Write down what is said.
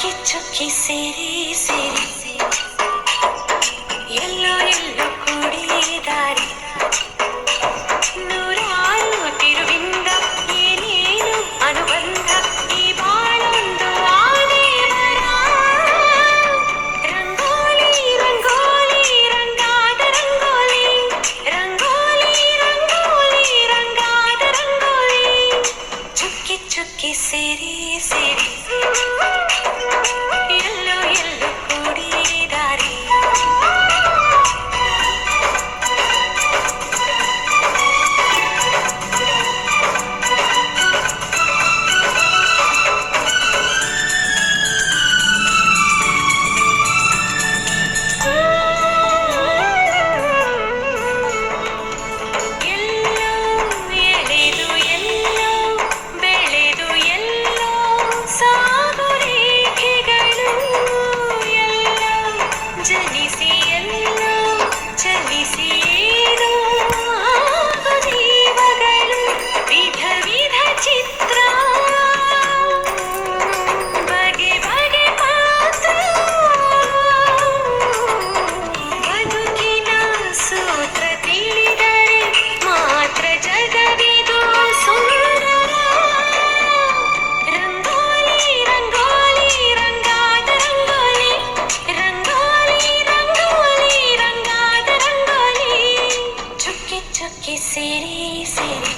சுக்கி சுக்கி சிரி சிரி yellow yellow கூடிதாரி ನೂರಾರು ತಿರುವಿಂದ ಏನೇನು ಅನುಬಂಧ ಈ ಬಾಳೊಂದು ಆದೇವರ ರಂಗೋಲಿ ರಂಗೋಲಿ ರಂಗಾದ ರಂಗೋಲಿ ರಂಗೋಲಿ ರಂಗೋಲಿ ರಂಗಾದ ರಂಗೋಲಿ ಚುಕ್ಕಿ ಚುಕ್ಕಿ ಸೇರಿ ಸೇರಿ city, city.